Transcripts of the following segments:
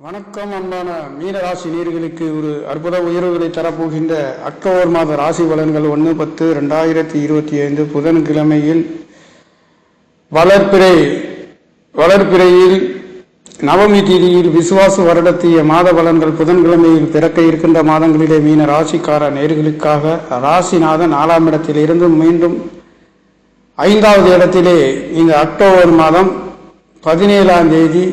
வணக்கம் அன்பான மீன ராசி நேர்களுக்கு ஒரு அற்புத உயர்வுகளை தரப்போகின்ற அக்டோபர் மாத ராசி பலன்கள் ஒன்று பத்து ரெண்டாயிரத்தி இருபத்தி ஐந்து புதன்கிழமையில் வளர்ப்பிறை வளர்ப்பிறையில் நவமி தேதியில் விசுவாச வருடத்திய மாத பலன்கள் புதன்கிழமையில் பிறக்க இருக்கின்ற மாதங்களிலே மீன ராசிக்கார நேர்களுக்காக ராசிநாதன் நாலாம் இடத்தில் இருந்து மீண்டும் ஐந்தாவது இடத்திலே இந்த அக்டோபர் மாதம் பதினேழாம் தேதி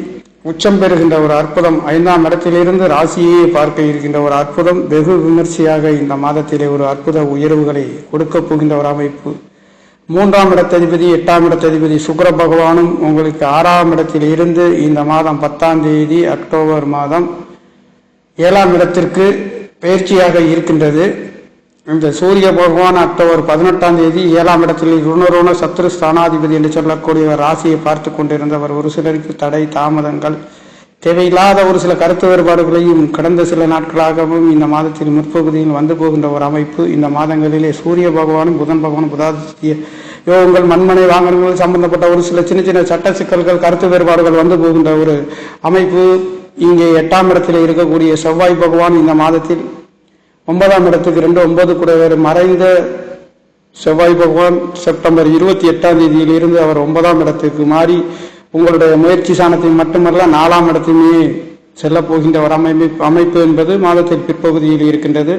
உச்சம் பெறுகின்ற ஒரு அற்புதம். ஐந்தாம் இடத்திலிருந்து ராசியே பார்க்க இருக்கின்ற ஒரு அற்புதம். வெகு விமர்சையாக இந்த மாதத்திலே ஒரு அற்புத உயர்வுகளை கொடுக்க போகின்ற ஒரு அமைப்பு. மூன்றாம் இடத்ததிபதி எட்டாம் இடத்ததிபதி சுக்கர பகவானும் உங்களுக்கு ஆறாம் இடத்தில் இருந்து இந்த மாதம் பத்தாம் தேதி அக்டோபர் மாதம் ஏழாம் இடத்திற்கு பயிற்சியாக இருக்கின்றது. இந்த சூரிய பகவான் அக்டோபர் பதினெட்டாம் தேதி ஏழாம் இடத்தில் ருணருண சத்ரு ஸ்தானாதிபதி என்று சொல்லக்கூடிய ராசியை பார்த்து கொண்டிருந்தவர். ஒரு சிலருக்கு தடை தாமதங்கள் தேவையில்லாத ஒரு சில கருத்து வேறுபாடுகளையும் கடந்த சில நாட்களாகவும் இந்த மாதத்தில் முற்பகுதியில் வந்து போகின்ற ஒரு அமைப்பு. இந்த மாதங்களிலே சூரிய பகவானும் புதன் பகவானும் புதாதித்திய யோகங்கள் மண்மனை வாங்கல்கள் சம்பந்தப்பட்ட ஒரு சில சின்ன சின்ன சட்ட சிக்கல்கள் கருத்து வேறுபாடுகள் வந்து போகின்ற ஒரு அமைப்பு. இங்கே எட்டாம் இடத்தில் இருக்கக்கூடிய செவ்வாய் பகவான் இந்த மாதத்தில் ஒன்பதாம் இடத்துக்கு ரெண்டு ஒன்பது கூடவர் மறைந்த செவ்வாய் பகவான் செப்டம்பர் இருபத்தி எட்டாம் தேதியிலிருந்து அவர் ஒன்பதாம் இடத்துக்கு மாறி உங்களுடைய முயற்சி சாணத்தையும் மட்டுமல்ல நாலாம் இடத்தையுமே செல்ல போகின்ற ஒரு அமைப்பு அமைப்பு என்பது மாதத்தின் பிற்பகுதியில் இருக்கின்றது.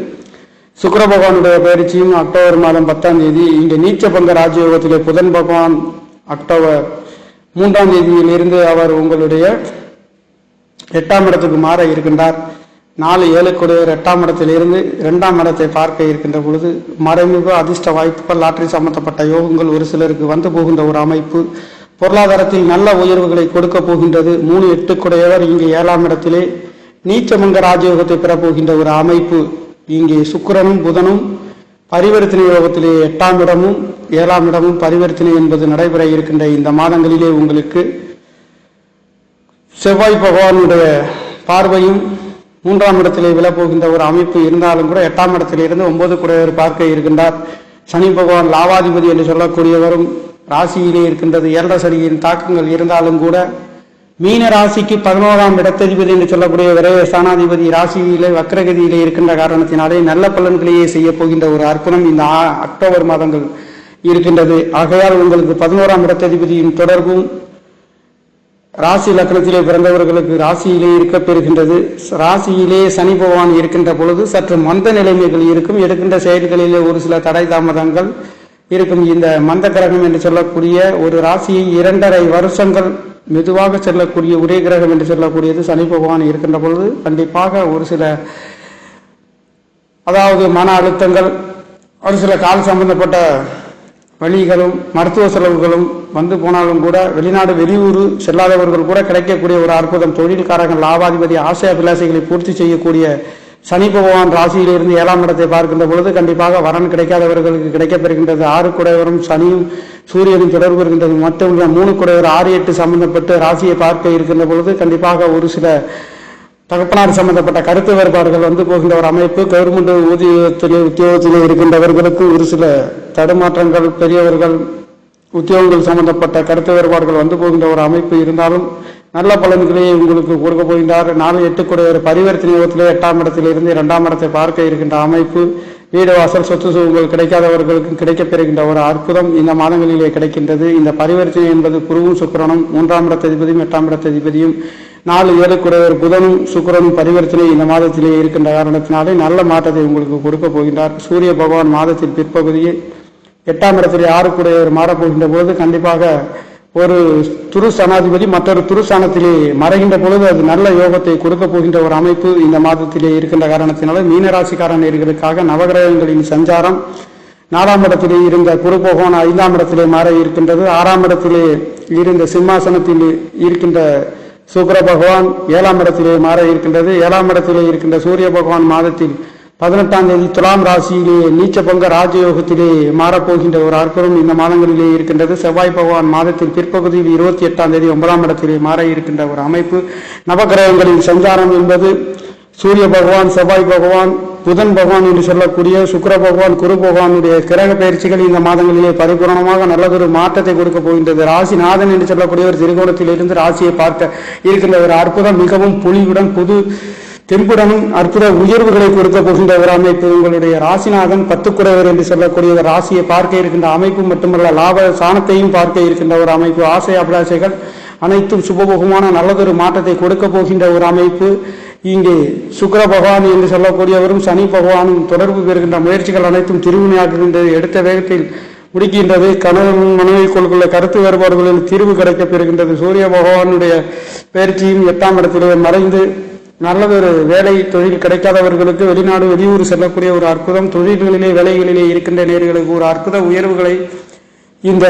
சுக்கர பகவானுடைய பயிற்சியும் அக்டோபர் மாதம் பத்தாம் தேதி இங்கே நீச்சபங்க ராஜயோகத்திலே புதன் பகவான் அக்டோபர் மூன்றாம் தேதியிலிருந்து அவர் உங்களுடைய எட்டாம் இடத்துக்கு மாற இருக்கின்றார். நாலு ஏழுக்குடையவர் எட்டாம் இடத்திலிருந்து இரண்டாம் இடத்தை பார்க்க இருக்கின்ற பொழுது மறைமுக அதிர்ஷ்ட வாய்ப்புகள் லாட்டரி சம்பந்தப்பட்ட யோகங்கள் ஒரு சிலருக்கு வந்து போகின்ற ஒரு அமைப்பு. பொருளாதாரத்தில் நல்ல உயர்வுகளை கொடுக்க போகின்றது. மூணு எட்டுக்குடையவர் இங்கே ஏழாம் இடத்திலே நீச்சமங்க ராஜயோகத்தை பெறப்போகின்ற ஒரு அமைப்பு. இங்கே சுக்கரனும் புதனும் பரிவர்த்தனை யோகத்திலே எட்டாம் இடமும் ஏழாம் இடமும் பரிவர்த்தனை என்பது நடைபெற இருக்கின்ற இந்த மாதங்களிலே உங்களுக்கு செவ்வாய் பகவானுடைய பார்வையும் மூன்றாம் இடத்திலே விழப்போகின்ற ஒரு அமைப்பு இருந்தாலும் கூட எட்டாம் இடத்திலிருந்து ஒன்பது குடையவர் பார்க்க இருக்கின்றார். சனி பகவான் லாவாதிபதி என்று சொல்லக்கூடியவரும் ராசியிலே இருக்கின்றது. ஏழரை சனியின் தாக்கங்கள் இருந்தாலும் கூட மீன ராசிக்கு பதினோராம் இடத்ததிபதி என்று சொல்லக்கூடிய விரைய ஸ்தானாதிபதி ராசியிலே வக்ரகதியிலே இருக்கின்ற காரணத்தினாலே நல்ல பலன்களையே செய்ய போகின்ற ஒரு அற்புதம் இந்த அக்டோபர் மாதங்கள் இருக்கின்றது. ஆகையால் உங்களுக்கு பதினோராம் இடத்ததிபதியின் தொடர்பும் ராசி லக்னத்திலே பிறந்தவர்களுக்கு ராசியிலே இருக்க பெறுகின்றது. ராசியிலே சனி பகவான் இருக்கின்ற பொழுது சற்று மந்த நிலைமைகள் இருக்கும். எடுக்கின்ற செயல்களிலே ஒரு சில தடை தாமதங்கள் இருக்கும். இந்த மந்த கிரகம் என்று சொல்லக்கூடிய ஒரு ராசியை இரண்டரை வருஷங்கள் மெதுவாக செல்லக்கூடிய ஒரே கிரகம் என்று சொல்லக்கூடியது சனி பகவான் இருக்கின்ற பொழுது. கண்டிப்பாக ஒரு சில அதாவது மன அழுத்தங்கள் ஒரு சில கால் சம்பந்தப்பட்ட வழிகளும் மருத்துவ செலவுகளும் வந்து போனாலும் கூட வெளிநாடு வெளியூர் செல்லாதவர்கள் கூட கிடைக்கக்கூடிய ஒரு அற்புதம். தொழில்காரர்கள் லாபாதிபதி ஆசை அபிலாசைகளை பூர்த்தி செய்யக்கூடிய சனி பகவான் ராசியிலிருந்து ஏழாம் இடத்தை பார்க்கின்ற பொழுது கண்டிப்பாக வரன் கிடைக்காதவர்களுக்கு கிடைக்கப்பெறுகின்றது. ஆறு குடையவரும் சனியும் சூரியனும் தொடர்பு இருக்கின்றது. மட்டுமில்ல மூணு குடையவர் ஆறு எட்டு சம்பந்தப்பட்டு ராசியை பார்க்க இருக்கின்ற பொழுது கண்டிப்பாக ஒரு சில தகப்பனார் சம்பந்தப்பட்ட கருத்து வேறுபாடுகள் வந்து போகின்ற ஒரு அமைப்பு கவர்மெண்ட் ஊதியத்திலே உத்தியோகத்திலே இருக்கின்றவர்களுக்கு ஒரு சில தடுமாற்றங்கள் பெரியவர்கள் உத்தியோகங்கள் சம்பந்தப்பட்ட கருத்து வேறுபாடுகள் வந்து போகின்ற ஒரு அமைப்பு இருந்தாலும் நல்ல பலன்களை உங்களுக்கு கொடுக்க போகின்றார். நாலு எட்டுக்குடைய ஒரு பரிவர்த்தனை யோகத்திலே எட்டாம் இடத்திலிருந்து இரண்டாம் இடத்தை பார்க்க இருக்கின்ற அமைப்பு வீடு வாசல் சொத்து சுகங்கள் கிடைக்காதவர்களுக்கு கிடைக்கப்பெறுகின்ற ஒரு அற்புதம் இந்த மாதங்களிலே கிடைக்கின்றது. இந்த பரிவர்த்தனை என்பது குருவும் சுக்கிரனும் மூன்றாம் இடத்ததிபதியும் எட்டாம் இடத்ததிபதியும் நாலு ஏழுக்குடையவர் புதனும் சுக்கிரனும் பரிவர்த்தனை இந்த மாதத்திலே இருக்கின்ற காரணத்தினாலே நல்ல மாற்றத்தை உங்களுக்கு கொடுக்க போகின்றார். சூரிய பகவான் மாதத்தின் பிற்பகுதியில் எட்டாம் இடத்திலே ஆறுக்குடையவர் மாறப்போகின்ற பொழுது கண்டிப்பாக ஒரு துரு சனாதிபதி மற்றொரு துருஸ்தானத்திலே மறைகின்ற பொழுது அது நல்ல யோகத்தை கொடுக்க போகின்ற ஒரு அமைப்பு இந்த மாதத்திலே இருக்கின்ற காரணத்தினால மீனராசிக்காரர்களுக்காக நவகிரகங்களின் சஞ்சாரம் நாலாம் இடத்திலே இருந்த குரு பகவான் ஐந்தாம் இடத்திலே மாற இருக்கின்றது. ஆறாம் இடத்திலே இருந்த சிம்மாசனத்தில் இருக்கின்ற சுக்கிர பகவான் ஏழாம் இடத்திலே மாற இருக்கின்றது. ஏழாம் இடத்திலே இருக்கின்ற சூரிய பகவான் மாதத்தில் பதினெட்டாம் தேதி துலாம் ராசியிலே நீச்சபங்க ராஜயோகத்திலே மாறப்போகின்ற ஒரு அற்புதம் இந்த மாதங்களிலே இருக்கின்றது. செவ்வாய் பகவான் மாதத்தில் பிற்பகுதியில் இருபத்தி எட்டாம் தேதி ஒன்பதாம் இடத்திலே மாற இருக்கின்ற ஒரு அமைப்பு. நவகிரகங்களின் சஞ்சாரம் என்பது சூரிய பகவான் செவ்வாய் பகவான் புதன் பகவான் என்று சொல்லக்கூடிய சுக்கர பகவான் குரு பகவானுடைய கிரக பயிற்சிகள் இந்த மாதங்களிலே பரிபூரணமாக நல்லதொரு மாற்றத்தை கொடுக்க போகின்றது. ராசிநாதன் என்று சொல்லக்கூடிய ஒரு திரிகோணத்தில் இருந்து ராசியை பார்க்க இருக்கின்ற ஒரு அற்புதம் மிகவும் புலியுடன் புது தெம்புடனும் அற்புத உயர்வுகளை கொடுக்க போகின்ற ஒரு அமைப்பு. உங்களுடைய ராசிநாதன் பத்துக்குறவர் என்று சொல்லக்கூடிய ஒரு ராசியை பார்க்க இருக்கின்ற அமைப்பு மட்டுமல்ல லாப சாணத்தையும் பார்க்க இருக்கின்ற ஒரு அமைப்பு. ஆசை அபிலாசைகள் அனைத்தும் சுபபோகமான நல்லதொரு மாற்றத்தை கொடுக்க போகின்ற ஒரு அமைப்பு. இங்கே சுக்கர பகவான் என்று சொல்லக்கூடியவரும் சனி பகவானும் தொடர்பு பெறுகின்ற முயற்சிகள் அனைத்தும் திருவினையாக்குகின்றது எடுத்த வேகத்தில் முடிக்கின்றது. கணவன் மனைவி கொள்குள்ள கருத்து வேறுபாடுகளில் தீர்வு கிடைக்கப் பெறுகின்றது. சூரிய பகவானுடைய பயிற்சியும் எட்டாம் இடத்திலே மறைந்து நல்லதொரு வேலை தொழில் கிடைக்காதவர்களுக்கு வெளிநாடு வெளியூர் செல்லக்கூடிய ஒரு அற்புதம். தொழில்களிலே வேலைகளிலே இருக்கின்ற நேர்களுக்கு ஒரு அற்புத உயர்வுகளை இந்த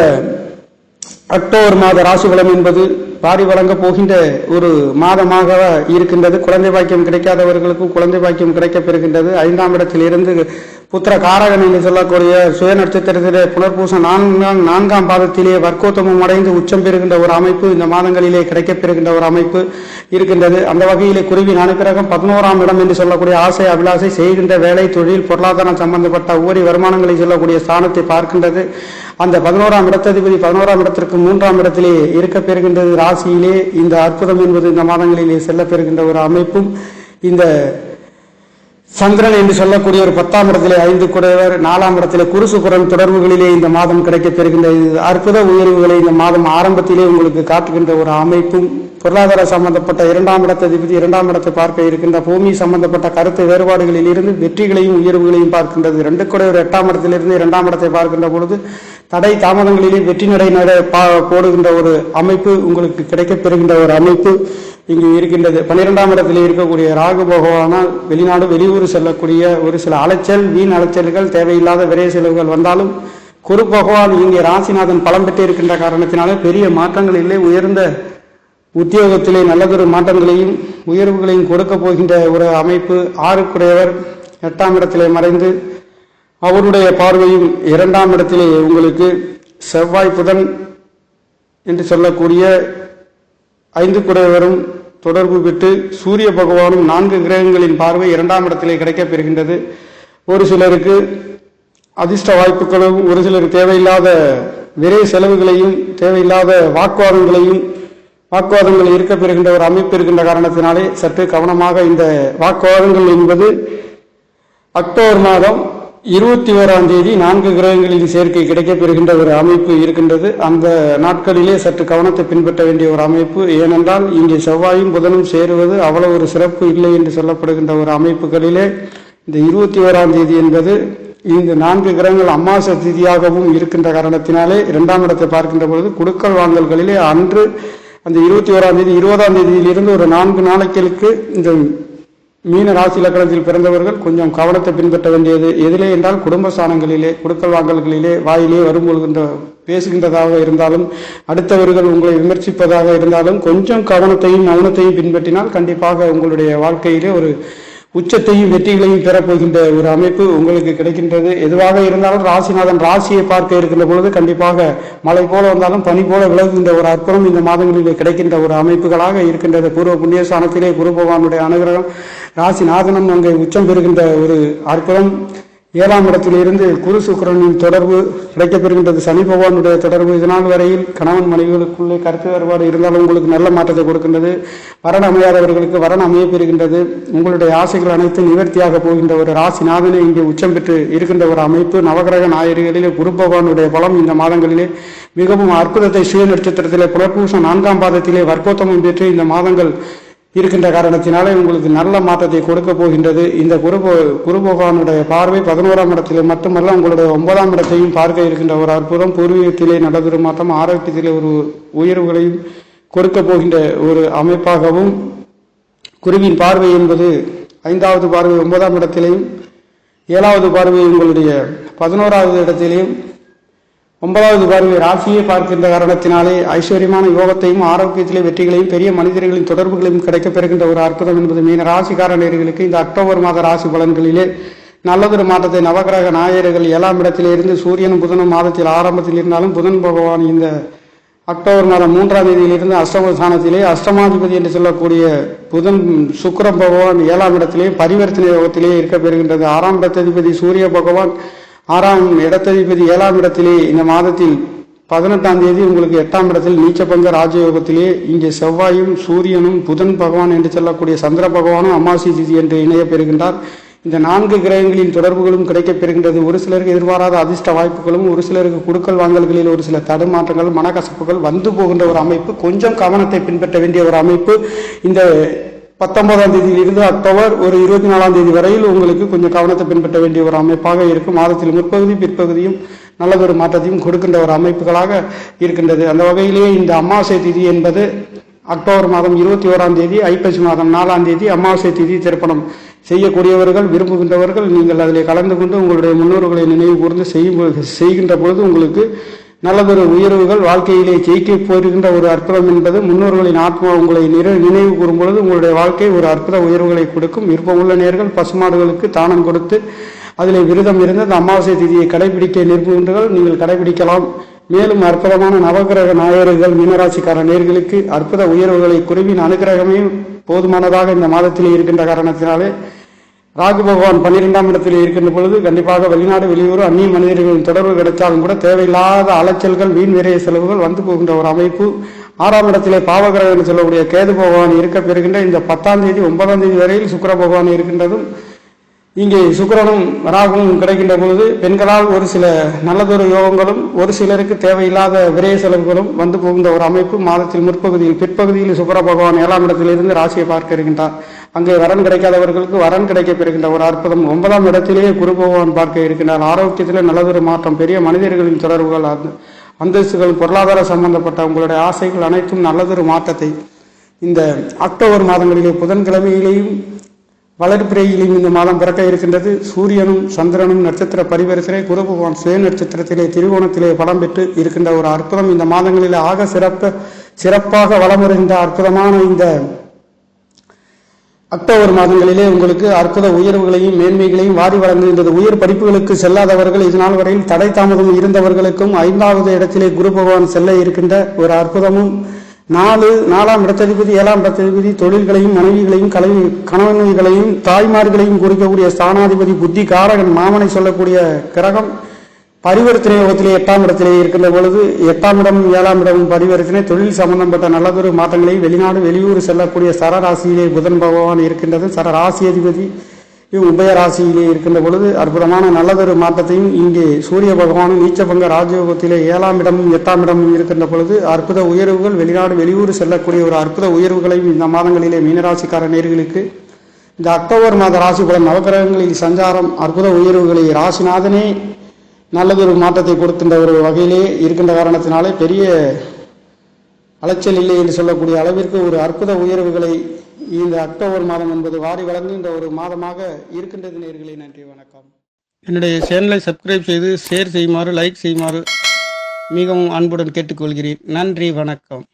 அக்டோபர் மாத ராசிபலம் என்பது வாரி வழங்கப் போகின்ற ஒரு மாதமாக இருக்கின்றது. குழந்தை பாக்கியம் கிடைக்காதவர்களுக்கும் குழந்தை பாக்கியம் கிடைக்கப் பெறுகின்றது. ஐந்தாம் இடத்தில் இருந்து புத்திர காரகன் என்று சொல்லக்கூடிய சுய நட்சத்திரத்திலே புனர்பூச நான்காம் நான்காம் பாதத்திலே வர்க்கோத்தமம் அடைந்து உச்சம் பெறுகின்ற ஒரு அமைப்பு இந்த மாதங்களிலே கிடைக்கப் பெறுகின்ற ஒரு அமைப்பு இருக்கின்றது. அந்த வகையிலே குருவி நானுக்கிரகம் பதினோராம் இடம் என்று சொல்லக்கூடிய ஆசை அபிலாசை செய்கின்ற வேலை தொழில் பொருளாதாரம் சம்பந்தப்பட்ட உபரி வருமானங்களை சொல்லக்கூடிய ஸ்தானத்தை பார்க்கின்றது. அந்த பதினோராம் இடத்ததிபதி பதினோராம் இடத்திற்கு மூன்றாம் இடத்திலே இருக்க பெறுகின்றது ராசியிலே இந்த அற்புதம் என்பது இந்த மாதங்களிலே செல்ல பெறுகின்ற ஒரு அமைப்பும் இந்த சந்திரன் என்று சொல்லக்கூடிய ஒரு பத்தாம் இடத்திலே ஐந்து குடையவர் நாலாம் இடத்திலே குருசுக்குரன் தொடர்புகளிலே இந்த மாதம் கிடைக்கப் பெறுகின்ற அற்புத உயர்வுகளை இந்த மாதம் ஆரம்பத்திலே உங்களுக்கு காட்டுகின்ற ஒரு அமைப்பும். பொருளாதார சம்பந்தப்பட்ட இரண்டாம் இடத்ததிபதி இரண்டாம் இடத்தை பார்க்க இருக்கின்ற பூமி சம்பந்தப்பட்ட கருத்து வேறுபாடுகளில் இருந்து வெற்றிகளையும் உயர்வுகளையும் பார்க்கின்றது. ரெண்டு கூட ஒரு எட்டாம் இடத்திலிருந்து இரண்டாம் இடத்தை பார்க்கின்ற பொழுது தடை தாமதங்களிலே வெற்றி நடை நட பா- போடுகின்ற ஒரு அமைப்பு உங்களுக்கு கிடைக்க பெறுகின்ற ஒரு அமைப்பு இங்கு இருக்கின்றது. பன்னிரெண்டாம் இடத்தில் இருக்கக்கூடிய ராகு பகவானால் வெளிநாடு வெளியூர் செல்லக்கூடிய ஒரு சில அலைச்சல் வீண் அலைச்சல்கள் தேவையில்லாத விரை செலவுகள் வந்தாலும் குரு பகவான் இங்கே ராசிநாதன் பலம் பெற்று இருக்கின்ற காரணத்தினாலே பெரிய மாற்றங்களிலே உயர்ந்த உத்தியோகத்திலே நல்லதொரு மாற்றங்களையும் உயர்வுகளையும் கொடுக்க போகின்ற ஒரு அமைப்பு. ஆறுக்குடையவர் எட்டாம் இடத்திலே மறைந்து அவருடைய பார்வையும் இரண்டாம் இடத்திலே உங்களுக்கு செவ்வாய் புதன் என்று சொல்லக்கூடிய ஐந்து குடையவரும் தொடர்பு பெற்று சூரிய பகவானும் நான்கு கிரகங்களின் பார்வை இரண்டாம் இடத்திலே கிடைக்கப் பெறுகின்றது. ஒரு சிலருக்கு அதிர்ஷ்ட வாய்ப்புகளும் ஒரு சிலர் தேவையில்லாத விரை செலவுகளையும் தேவையில்லாத வாக்குவாதங்களையும் வாக்குவாதங்கள் இருக்க பெறுகின்ற ஒரு அமைப்பு இருக்கின்ற காரணத்தினாலே சற்று கவனமாக இந்த வாக்குவாதங்கள் என்பது அக்டோபர் மாதம் இருபத்தி ஓராம் தேதி நான்கு கிரகங்களின் சேர்க்கை கிடைக்கப்பெறுகின்ற ஒரு அமைப்பு இருக்கின்றது. அந்த நாட்களிலே சற்று கவனத்தை பின்பற்ற வேண்டிய ஒரு அமைப்பு. ஏனென்றால் இங்கே செவ்வாயும் புதனும் சேருவது அவ்வளவு ஒரு சிறப்பு இல்லை என்று சொல்லப்படுகின்ற ஒரு அமைப்புகளிலே இந்த இருபத்தி ஓராம் தேதி என்பது இந்த நான்கு கிரகங்கள் அம்மாச திதியாகவும் இருக்கின்ற காரணத்தினாலே இரண்டாம் இடத்தை பார்க்கின்ற பொழுது குடுக்கல் வாங்கல்களிலே அன்று அந்த இருபத்தி ஓராம் தேதி இருபதாம் தேதியிலிருந்து ஒரு நான்கு நாளைகளுக்கு இந்த மீன ராசி லக்கணத்தில் பிறந்தவர்கள் கொஞ்சம் கவனத்தை பின்பற்ற வேண்டியது. எதிலே என்றால் குடும்ப ஸ்தானங்களிலே கொடுக்கல் வாங்கல்களிலே வாயிலே வரும்பொழுகின்ற பேசுகின்றதாக இருந்தாலும் அடுத்தவர்கள் உங்களை விமர்சிப்பதாக இருந்தாலும் கொஞ்சம் கவனத்தையும் மௌனத்தையும் பின்பற்றினால் கண்டிப்பாக உங்களுடைய வாழ்க்கையிலே ஒரு உச்சத்தையும் வெற்றிகளையும் பெறப்போகின்ற ஒரு அமைப்பு உங்களுக்கு கிடைக்கின்றது. எதுவாக இருந்தாலும் ராசிநாதன் ராசியை பார்க்க இருக்கின்ற பொழுது கண்டிப்பாக மழை போல வந்தாலும் பனி போல விலகுகின்ற ஒரு அற்புதம் இந்த மாதங்களிலே கிடைக்கின்ற ஒரு அமைப்புகளாக இருக்கின்றது. பூர்வ புண்ணியஸ்தானத்திலே குரு பகவானுடைய அனுகிரகம் ராசிநாதனும் அங்கே உச்சம் பெறுகின்ற ஒரு அற்புதம் ஏழாம் இடத்திலிருந்து குரு சுக்கரனின் தொடர்பு கிடைக்கப்பெறுகின்றது. சனி பகவானுடைய தொடர்பு இதனால் வரையில் கணவன் மனைவிகளுக்குள்ளே கருத்து வேறுபாடு இருந்தாலும் உங்களுக்கு நல்ல மாற்றத்தை கொடுக்கின்றது. வரன் அமையாதவர்களுக்கு வரன் அமைய பெறுகின்றது. உங்களுடைய ஆசைகள் அனைத்தும் நிவர்த்தியாக போகின்ற ஒரு ராசிநாதனை இங்கே உச்சம் பெற்று இருக்கின்ற ஒரு அமைப்பு. நவகிரக நாயரிகளிலே குரு பகவானுடைய பலம் இந்த மாதங்களிலே மிகவும் அற்புதத்தை சுய நட்சத்திரத்திலே புலப்பூசம் நான்காம் பாதத்திலே வர்க்கோத்தமம் பெற்று இந்த மாதங்கள் இருக்கின்ற காரணத்தினாலே உங்களுக்கு நல்ல மாற்றத்தை கொடுக்க போகின்றது. இந்த குரு பக- குரு பகவானுடைய பார்வை பதினோராம் இடத்தில் மட்டுமல்ல உங்களுடைய ஒன்பதாம் இடத்தையும் பார்க்க இருக்கின்ற ஒரு அற்புதம். பூர்வீகத்திலே நடந்தொரு மாற்றம் ஆரோக்கியத்திலே ஒரு உயர்வுகளையும் கொடுக்க போகின்ற ஒரு அமைப்பாகவும் குருவின் பார்வை என்பது ஐந்தாவது பார்வை ஒன்பதாம் இடத்திலையும் ஏழாவது பார்வை உங்களுடைய பதினோராவது இடத்திலேயும் ஒன்பதாவது பார்வை ராசியை பார்க்கின்ற காரணத்தினாலே ஐஸ்வர்யமான யோகத்தையும் ஆரோக்கியத்திலே வெற்றிகளையும் பெரிய மனிதர்களின் தொடர்புகளையும் கிடைக்கப் பெறுகின்ற ஒரு அற்புதம் என்பது மீன ராசிக்கார நேர்களுக்கு இந்த அக்டோபர் மாத ராசி பலன்களிலே நல்லதொரு மாற்றத்தை நவகிரக நாயகர்கள் ஏழாம் இடத்திலே இருந்து சூரியனும் புதனும் மாதத்தில் ஆரம்பத்தில் இருந்தாலும் புதன் பகவான் இந்த அக்டோபர் மாதம் மூன்றாம் தேதியிலிருந்து அஷ்டம ஸ்தானத்திலே அஷ்டமாதிபதி என்று சொல்லக்கூடிய புதன் சுக்கர பகவான் ஏழாம் இடத்திலே பரிவர்த்தனை யோகத்திலே இருக்க பெறுகின்றது. ஆறாம் இடத்ததிபதி சூரிய பகவான் ஆறாம் இடத்ததிபதி ஏழாம் இடத்திலே இந்த மாதத்தில் பதினெட்டாம் தேதி உங்களுக்கு எட்டாம் இடத்தில் நீச்சபங்க ராஜயோகத்திலே இங்கே செவ்வாயும் சூரியனும் புதன் பகவான் என்று சொல்லக்கூடிய சந்திர பகவானும் அமாவாசை திதி என்று இணைய பெறுகின்றார் இந்த நான்கு கிரகங்களின் தொடர்புகளும் கிடைக்கப் பெறுகின்றது ஒரு சிலருக்கு எதிர்பாராத அதிர்ஷ்ட வாய்ப்புகளும் ஒரு சிலருக்கு குடுக்கல் வாங்கல்களில் ஒரு சில தடுமாற்றங்கள் மனக்கசப்புகள் வந்து போகின்ற ஒரு அமைப்பு கொஞ்சம் கவனத்தை பின்பற்ற வேண்டிய ஒரு அமைப்பு. இந்த பத்தொன்பதாம் தேதியிலிருந்து அக்டோபர் ஒரு இருபத்தி நாலாம் தேதி வரையில் உங்களுக்கு கொஞ்சம் கவனத்தை பின்பற்ற வேண்டிய ஒரு அமைப்பாக இருக்கும். மாதத்தில் முற்பகுதி பிற்பகுதியும் நல்லதொரு மாற்றத்தையும் கொடுக்கின்ற ஒரு அமைப்புகளாக இருக்கின்றது. அந்த வகையிலேயே இந்த அமாவாசை திதி என்பது அக்டோபர் மாதம் இருபத்தி ஓராம் தேதி ஐப்பசி மாதம் நாலாம் தேதி அமாவாசை திதி திருப்பணம் செய்யக்கூடியவர்கள் விரும்புகின்றவர்கள் நீங்கள் அதில் கலந்து கொண்டு உங்களுடைய முன்னோர்களை நினைவு கூர்ந்து செய்யும் செய்கின்ற பொழுது உங்களுக்கு நல்லதொரு உயர்வுகள் வாழ்க்கையிலே ஜெயிக்க போயிருக்கின்ற ஒரு அற்புதம் என்பது முன்னோர்களின் ஆத்மா உங்களை நினைவு கூறும் பொழுது உங்களுடைய வாழ்க்கை ஒரு அற்புத உயர்வுகளை கொடுக்கும். விருப்பமுள்ள நேர்கள் பசுமாடுகளுக்கு தானம் கொடுத்து அதில் விரதம் இருந்து அந்த அமாவாசை திதியை கடைபிடிக்க விரும்புகின்றீர்கள் நீங்கள் கடைபிடிக்கலாம். மேலும் அற்புதமான நவகிரக நாயகர்கள் மீனராசிக்கார நேர்களுக்கு அற்புத உயர்வுகளை குருவின் அனுகிரகமே போதுமானதாக இந்த மாதத்திலே இருக்கின்ற காரணத்தினாலே ராகு பகவான் பன்னிரெண்டாம் இடத்தில் இருக்கின்ற பொழுது கண்டிப்பாக வெளிநாடு வெளியூர் அந்நிய மனிதர்களின் தொடர்பு கிடைத்தாலும் கூட தேவையில்லாத அலைச்சல்கள் வீண் விரைய செலவுகள் வந்து போகின்ற ஒரு அமைப்பு. ஆறாம் இடத்திலே பாவகிரகம் என்று சொல்லக்கூடிய கேது பகவான் இருக்க பெறுகின்ற இந்த பத்தாம் தேதி ஒன்பதாம் தேதி வரையில் சுக்கர பகவான் இருக்கின்றதும் இங்கே சுக்கரனும் ராகுவும் கிடைக்கின்ற பொழுது பெண்களால் ஒரு சில நல்லதொரு யோகங்களும் ஒரு சிலருக்கு தேவையில்லாத விரைய செலவுகளும் வந்து போகின்ற ஒரு அமைப்பு. மாதத்தில் முற்பகுதியில் பிற்பகுதியில் சுக்கிர பகவான் ஏழாம் இடத்திலிருந்து ராசியை பார்க்க இருக்கின்றார். அங்கே வரன் கிடைக்காதவர்களுக்கு வரன் கிடைக்க பெறுகின்ற ஒரு அற்புதம். ஒன்பதாம் இடத்திலேயே குரு பகவான் பார்க்க இருக்கின்றார். ஆரோக்கியத்தில் நல்லதொரு மாற்றம். பெரிய மனிதர்களின் தொடர்புகள் அந்த அந்தஸ்துகள் பொருளாதார சம்பந்தப்பட்ட உங்களுடைய ஆசைகள் அனைத்தும் நல்லதொரு மாற்றத்தை இந்த அக்டோபர் மாதங்களிலே புதன்கிழமையிலேயும் வளர்பிறையிலும் இந்த மாதம் பிறக்க இருக்கின்றது. சூரியனும் சந்திரனும் நட்சத்திர பரிவர்த்தனை குரு பகவான் சுய நட்சத்திரத்திலே திருவோணத்திலே படம் பெற்று இருக்கின்ற ஒரு அற்புதம். இந்த மாதங்களிலே ஆக சிறப்ப சிறப்பாக வளமுறைகின்ற அற்புதமான இந்த அக்டோபர் மாதங்களிலே உங்களுக்கு அற்புத உயர்வுகளையும் மேன்மைகளையும் வாரி வழங்குகின்றது உயர் படிப்புகளுக்கு செல்லாதவர்கள் இதனால் வரையில் தடை தாமதம் இருந்தவர்களுக்கும் ஐந்தாவது இடத்திலே குரு பகவான் செல்ல இருக்கின்ற ஒரு அற்புதமும். நாலு நாலாம் இடத்ததிபதி ஏழாம் இடத்ததிபதி தொழில்களையும் மனைவிகளையும் கலை கணவன்களையும் தாய்மார்களையும் குறிக்கக்கூடிய ஸ்தானாதிபதி புத்தி காரகன் மாமனை சொல்லக்கூடிய கிரகம். பரிவர்த்தனை யோகத்திலே எட்டாம் இடத்திலே இருக்கின்ற பொழுது எட்டாம் இடம் ஏழாம் இடம் பரிவர்த்தனை தொழில் சம்பந்தப்பட்ட நல்லதொரு மாற்றங்களை வெளிநாடு வெளியூர் செல்லக்கூடிய சரராசியிலே புதன் பகவான் இருக்கின்றது. சரராசி அதிபதி உபய ராசியிலே இருக்கின்ற பொழுது அற்புதமான நல்லதொரு மாற்றத்தையும் இங்கே சூரிய பகவானும் நீச்சபங்க ராஜயோகத்திலே ஏழாம் இடமும் எட்டாம் இடமும் இருக்கின்ற பொழுது அற்புத உயர்வுகள் வெளிநாடு வெளியூர் செல்லக்கூடிய ஒரு அற்புத உயர்வுகளையும் இந்த மாதங்களிலே மீனராசிக்கார நேர்களுக்கு இந்த அக்டோபர் மாத ராசி பலன் நவகிரகங்களில் சஞ்சாரம் அற்புத உயர்வுகளை ராசிநாதனே நல்லதொரு மாற்றத்தை கொடுக்கின்ற ஒரு வகையிலே இருக்கின்ற காரணத்தினாலே பெரிய அலைச்சல் இல்லை என்று சொல்லக்கூடிய அளவிற்கு ஒரு அற்புத உயர்வுகளை இந்த அக்டோபர் மாதம் என்பது வாரி வழங்குகின்ற ஒரு மாதமாக இருக்கின்றது நேர்களே நன்றி வணக்கம். என்னுடைய சேனலை சப்ஸ்கிரைப் செய்து ஷேர் செய்யுமாறு லைக் செய்யுமாறு மிகவும் அன்புடன் கேட்டுக்கொள்கிறேன். நன்றி வணக்கம்.